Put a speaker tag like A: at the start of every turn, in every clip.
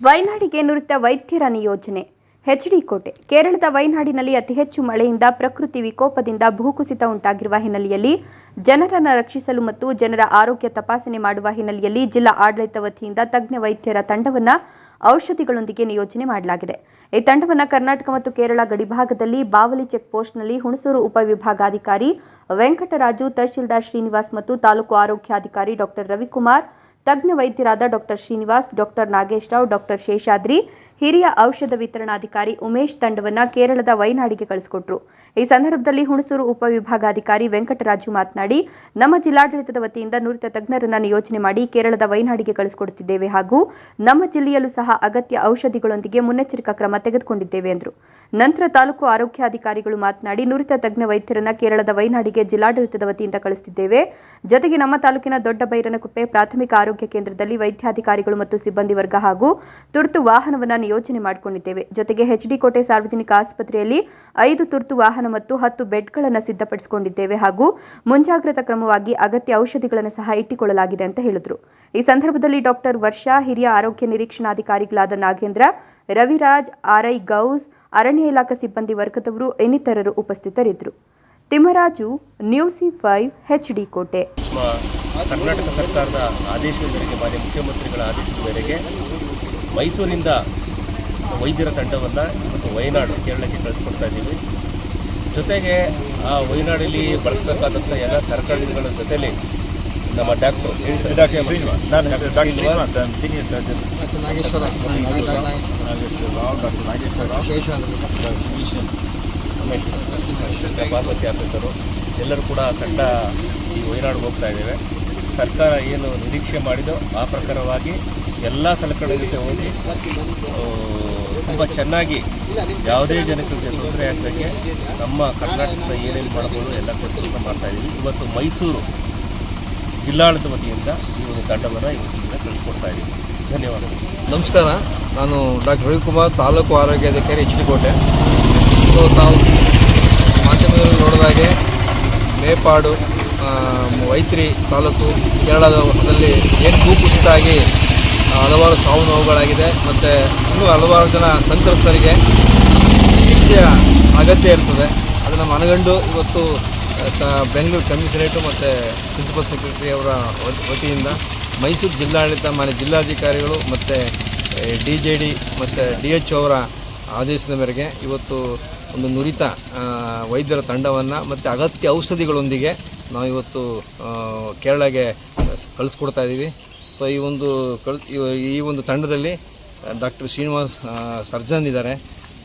A: ವಯನಾಡಿಗೆ ನುರಿತ ವೈದ್ಯರ ನಿಯೋಜನೆ. ಎಚ್ಡಿ ಕೋಟೆ, ಕೇರಳದ ವೈನಾಡಿನಲ್ಲಿ ಅತಿ ಹೆಚ್ಚು ಮಳೆಯಿಂದ ಪ್ರಕೃತಿ ವಿಕೋಪದಿಂದ ಭೂಕುಸಿತ ಉಂಟಾಗಿರುವ ಹಿನ್ನೆಲೆಯಲ್ಲಿ ಜನರನ್ನು ರಕ್ಷಿಸಲು ಮತ್ತು ಜನರ ಆರೋಗ್ಯ ತಪಾಸಣೆ ಮಾಡುವ ಹಿನ್ನೆಲೆಯಲ್ಲಿ ಜಿಲ್ಲಾ ಆಡಳಿತ ವತಿಯಿಂದ ತಜ್ಞ ವೈದ್ಯರ ತಂಡವನ್ನು ಔಷಧಿಗಳೊಂದಿಗೆ ನಿಯೋಜನೆ ಮಾಡಲಾಗಿದೆ. ಈ ತಂಡವನ್ನು ಕರ್ನಾಟಕ ಮತ್ತು ಕೇರಳ ಗಡಿಭಾಗದಲ್ಲಿ ಬಾವಲಿ ಚೆಕ್ ಪೋಸ್ಟ್ನಲ್ಲಿ ಹುಣಸೂರು ಉಪವಿಭಾಗಾಧಿಕಾರಿ ವೆಂಕಟರಾಜು, ತಹಶೀಲ್ದಾರ್ ಶ್ರೀನಿವಾಸ್ ಮತ್ತು ತಾಲೂಕು ಆರೋಗ್ಯಾಧಿಕಾರಿ ಡಾಕ್ಟರ್ ರವಿಕುಮಾರ್ ತಜ್ಞ ವೈದ್ಯರಾದ doctor Srinivas, doctor Nagesh Rao, doctor Seshadri, ಹಿರಿಯ ಔಷಧ ವಿತರಣಾಧಿಕಾರಿ ಉಮೇಶ್ ತಂಡವನ್ನು ಕೇರಳದ ವೈನಾಡಿಗೆ ಕಳಿಸಿಕೊಟ್ರು. ಈ ಸಂದರ್ಭದಲ್ಲಿ ಹುಣಸೂರು ಉಪವಿಭಾಗಾಧಿಕಾರಿ ವೆಂಕಟರಾಜು ಮಾತನಾಡಿ, ನಮ್ಮ ಜಿಲ್ಲಾಡಳಿತದ ವತಿಯಿಂದ ನುರಿತ ತಜ್ಞರನ್ನು ನಿಯೋಜನೆ ಮಾಡಿ ಕೇರಳದ ವೈನಾಡಿಗೆ ಕಳಿಸಿಕೊಡುತ್ತಿದ್ದೇವೆ ಹಾಗೂ ನಮ್ಮ ಜಿಲ್ಲೆಯಲ್ಲೂ ಸಹ ಅಗತ್ಯ ಔಷಧಿಗಳೊಂದಿಗೆ ಮುನ್ನೆಚ್ಚರಿಕಾ ಕ್ರಮ ತೆಗೆದುಕೊಂಡಿದ್ದೇವೆ ಎಂದರು. ನಂತರ ತಾಲೂಕು ಆರೋಗ್ಯಾಧಿಕಾರಿಗಳು ಮಾತನಾಡಿ, ನುರಿತ ತಜ್ಞ ವೈದ್ಯರನ್ನ ಕೇರಳದ ವೈನಾಡಿಗೆ ಜಿಲ್ಲಾಡಳಿತದ ವತಿಯಿಂದ ಕಳಿಸುತ್ತಿದ್ದೇವೆ ಜೊತೆಗೆ ನಮ್ಮ ತಾಲೂಕಿನ ದೊಡ್ಡ ಬೈರನಕುಪ್ಪೆ ಪ್ರಾಥಮಿಕ ಆರೋಗ್ಯ ಕೇಂದ್ರದಲ್ಲಿ ವೈದ್ಯಾಧಿಕಾರಿಗಳು ಮತ್ತು ಸಿಬ್ಬಂದಿ ವರ್ಗ ಹಾಗೂ ತುರ್ತು ವಾಹನವನ್ನು ನಿಯೋಜನೆ ಮಾಡಿಕೊಂಡಿದ್ದೇವೆ. ಜೊತೆಗೆ ಹೆಚ್ಡಿ ಕೋಟೆ ಸಾರ್ವಜನಿಕ ಆಸ್ಪತ್ರೆಯಲ್ಲಿ ಐದು ತುರ್ತು ವಾಹನ ಮತ್ತು ಹತ್ತು ಬೆಡ್ಗಳನ್ನು ಸಿದ್ಧಪಡಿಸಿಕೊಂಡಿದ್ದೇವೆ ಹಾಗೂ ಮುಂಜಾಗ್ರತಾ ಕ್ರಮವಾಗಿ ಅಗತ್ಯ ಔಷಧಿಗಳನ್ನು ಸಹ ಇಟ್ಟುಕೊಳ್ಳಲಾಗಿದೆ ಅಂತ ಹೇಳಿದರು. ಈ ಸಂದರ್ಭದಲ್ಲಿ ಡಾಕ್ಟರ್ ವರ್ಷಾ, ಹಿರಿಯ ಆರೋಗ್ಯ ನಿರೀಕ್ಷಣಾಧಿಕಾರಿಗಳಾದ ನಾಗೇಂದ್ರ, ರವಿರಾಜ್, ಆರ್ಐ ಗೌಸ್, ಅರಣ್ಯ ಇಲಾಖಾ ಸಿಬ್ಬಂದಿ ವರ್ಗದವರು ಇನ್ನಿತರರು ಉಪಸ್ಥಿತರಿದ್ದರು. ತಿಮ್ಮರಾಜು ನ್ಯೂಸಿ ಫೈವ್ ಎಚ್ಡಿ ಕೋಟೆ.
B: ನಮ್ಮ ಕರ್ನಾಟಕ ಸರ್ಕಾರದ ಆದೇಶದ ಮೇರೆಗೆ ಮಾನ್ಯ ಮುಖ್ಯಮಂತ್ರಿಗಳ ಆದೇಶದ ಮೇರೆಗೆ ಮೈಸೂರಿಂದ ವೈದ್ಯರ ತಂಡವನ್ನು ಇವತ್ತು ವಯನಾಡು ಕೇರಳಕ್ಕೆ ಕಳಿಸ್ಕೊಡ್ತಾ ಇದ್ದೀವಿ. ಜೊತೆಗೆ ಆ ವಯನಾಡಲ್ಲಿ ಬಳಸಬೇಕಾದಂಥ ಎಲ್ಲ ಸರ್ಕಾರಗಳ ಜೊತೆಲಿ ನಮ್ಮ doctor
C: senior surgeon
D: doctor Nageshwara
C: physician
B: pharmacy officer, ಎಲ್ಲರೂ ಕೂಡ ತಂಡ ಈ ವೈರಾಡ್ಗೆ ಹೋಗ್ತಾ ಇದ್ದೇವೆ. ಸರ್ಕಾರ ಏನು ನಿರೀಕ್ಷೆ ಮಾಡಿದೋ ಆ ಪ್ರಕಾರವಾಗಿ ಎಲ್ಲ ಸಲಕರಣೆ ಜೊತೆ ಹೋಗಿ ತುಂಬ ಚೆನ್ನಾಗಿ ಯಾವುದೇ ಜನಕ್ಕೆ ತೊಂದರೆ ಆಗದಂಗೆ ನಮ್ಮ ಕರ್ನಾಟಕದ ಏನೇನು ಮಾಡ್ಬೋದು ಎಲ್ಲ ಕೆಲಸ ಮಾಡ್ತಾ ಇದ್ದೀವಿ. ಇವತ್ತು ಮೈಸೂರು ಜಿಲ್ಲಾಡಳಿತ ವತಿಯಿಂದ ಈ ಒಂದು ತಂಡವನ್ನು ಇವತ್ತಿಂದ ಕಳಿಸ್ಕೊಡ್ತಾ ಇದ್ದೀವಿ. ಧನ್ಯವಾದಗಳು.
D: ನಮಸ್ಕಾರ. ನಾನು ಡಾಕ್ಟರ್ ರವಿಕುಮಾರ್, ತಾಲೂಕು ಆರೋಗ್ಯಾಧಿಕಾರಿ ಎಚ್ ಡಿ ಕೋಟೆ. ಸೊ ತಾವು ಮಾಧ್ಯಮದಲ್ಲಿ ನೋಡಿದಾಗೆ ಮೇಪಾಡು ವೈತ್ರಿ ತಾಲೂಕು ಕೇರಳದಲ್ಲಿ ಏನು ಭೂಕುಸಿತ ಆಗಿ ಆ, ಹಲವಾರು ಸಾವು ನೋವುಗಳಾಗಿದೆ. ಮತ್ತು ಇನ್ನೂ ಹಲವಾರು ಜನ ಸಂತ್ರಸ್ತರಿಗೆ ಚಿಕಿತ್ಸೆಯ ಅಗತ್ಯ ಇರ್ತದೆ. ಅದನ್ನು ಮನಗಂಡು ಇವತ್ತು ಬೆಂಗಳೂರು ಕಮಿಷನರೇಟು ಮತ್ತು ಪ್ರಿನ್ಸಿಪಲ್ ಸೆಕ್ರೆಟರಿ ಅವರ ವತಿಯಿಂದ ಮೈಸೂರು ಜಿಲ್ಲಾಡಳಿತ ಮಾನ್ಯ ಜಿಲ್ಲಾಧಿಕಾರಿಗಳು ಮತ್ತು ಡಿ ಜೆ ಡಿ ಮತ್ತು ಡಿ ಎಚ್ ಅವರ ಆದೇಶದ ಮೇರೆಗೆ ಇವತ್ತು ಒಂದು ನುರಿತ ವೈದ್ಯರ ತಂಡವನ್ನು ಮತ್ತು ಅಗತ್ಯ ಔಷಧಿಗಳೊಂದಿಗೆ ನಾವು ಇವತ್ತು ಕೇರಳಗೆ ಕಳಿಸ್ಕೊಡ್ತಾ ಇದ್ದೀವಿ ಸೊ ಈ ಒಂದು ಕಳ್, ಈ- ಒಂದು ತಂಡದಲ್ಲಿ ಡಾಕ್ಟರ್ ಶ್ರೀನಿವಾಸ್ ಸರ್ಜನ್ ಇದ್ದಾರೆ,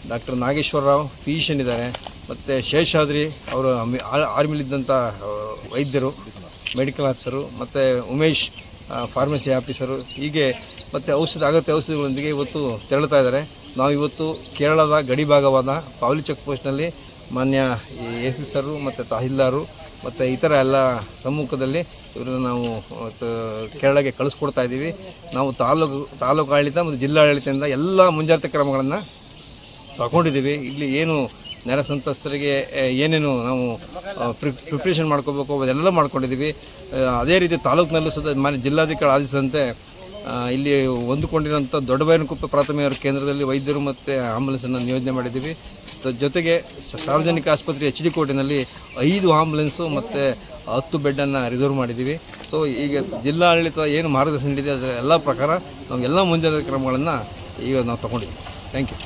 D: ಡಾಕ್ಟರ್ ನಾಗೇಶ್ವರರಾವ್ ಫಿಸಿಷಿಯನ್ ಇದ್ದಾರೆ, ಮತ್ತು ಶೇಷಾದ್ರಿ ಅವರು ಆರ್ಮಿಲಿದ್ದಂಥ ವೈದ್ಯರು ಮೆಡಿಕಲ್ ಆಫೀಸರು ಮತ್ತು ಉಮೇಶ್ ಫಾರ್ಮಸಿ ಆಫೀಸರು ಹೀಗೆ ಮತ್ತು ಔಷಧ, ಅಗತ್ಯ ಔಷಧಿಗಳೊಂದಿಗೆ ಇವತ್ತು ತೆರಳುತ್ತಾ ಇದ್ದಾರೆ. ನಾವು ಇವತ್ತು ಕೇರಳದ ಗಡಿಭಾಗವಾದ ಪಾವಲಿ ಚೆಕ್ ಪೋಸ್ಟ್ನಲ್ಲಿ ಮಾನ್ಯ ಎ ಸಿ ಸರು ಮತ್ತು ತಹಸೀಲ್ದಾರು ಮತ್ತು ಇತರ ಎಲ್ಲ ಸಮ್ಮುಖದಲ್ಲಿ ಇವರನ್ನು ನಾವು ಕೇರಳಕ್ಕೆ ಕಳಿಸ್ಕೊಡ್ತಾ ಇದ್ದೀವಿ. ನಾವು ತಾಲೂಕು ತಾಲೂಕು ಆಡಳಿತ ಮತ್ತು ಜಿಲ್ಲಾಡಳಿತದಿಂದ ಎಲ್ಲ ಮುಂಜಾಗ್ರತೆ ಕ್ರಮಗಳನ್ನು ತಗೊಂಡಿದ್ದೀವಿ. ಇಲ್ಲಿ ಏನು ನೆರೆ ಸಂತ್ರಸ್ತರಿಗೆ ಏನೇನು ನಾವು ಪ್ರಿಪ್ರೇಷನ್ ಮಾಡ್ಕೋಬೇಕು ಅದೆಲ್ಲ ಮಾಡ್ಕೊಂಡಿದ್ದೀವಿ. ಅದೇ ರೀತಿ ತಾಲೂಕಿನಲ್ಲೂ ಸಹ ಮಾನ್ಯ ಜಿಲ್ಲಾಧಿಕಾರಿ ಆದೇಶದಂತೆ ಆ, ಇಲ್ಲಿ ಹೊಂದಿಕೊಂಡಿರುವಂಥ ದೊಡ್ಡಬೈನಕುಪ್ಪೆ ಪ್ರಾಥಮಿಕ ಕೇಂದ್ರದಲ್ಲಿ ವೈದ್ಯರು ಮತ್ತು ಆಂಬುಲೆನ್ಸನ್ನು ನಿಯೋಜನೆ ಮಾಡಿದ್ದೀವಿ. ಜೊತೆಗೆ ಸಾರ್ವಜನಿಕ ಆಸ್ಪತ್ರೆ ಎಚ್ ಡಿ ಕೋಟಿನಲ್ಲಿ ಐದು ಆಂಬುಲೆನ್ಸು ಮತ್ತು ಹತ್ತು ಬೆಡ್ಡನ್ನು ರಿಸರ್ವ್ ಮಾಡಿದ್ದೀವಿ. ಸೊ, ಈಗ ಜಿಲ್ಲಾಡಳಿತ ಏನು ಮಾರ್ಗದರ್ಶನ ನೀಡಿದೆ ಅದರ ಎಲ್ಲ ಪ್ರಕಾರ ನಾವು ಎಲ್ಲ ಮುಂಜಾಗ್ರತಾ ಕ್ರಮಗಳನ್ನು ಈಗ ನಾವು ತಗೊಂಡಿದ್ದೀವಿ. Thank you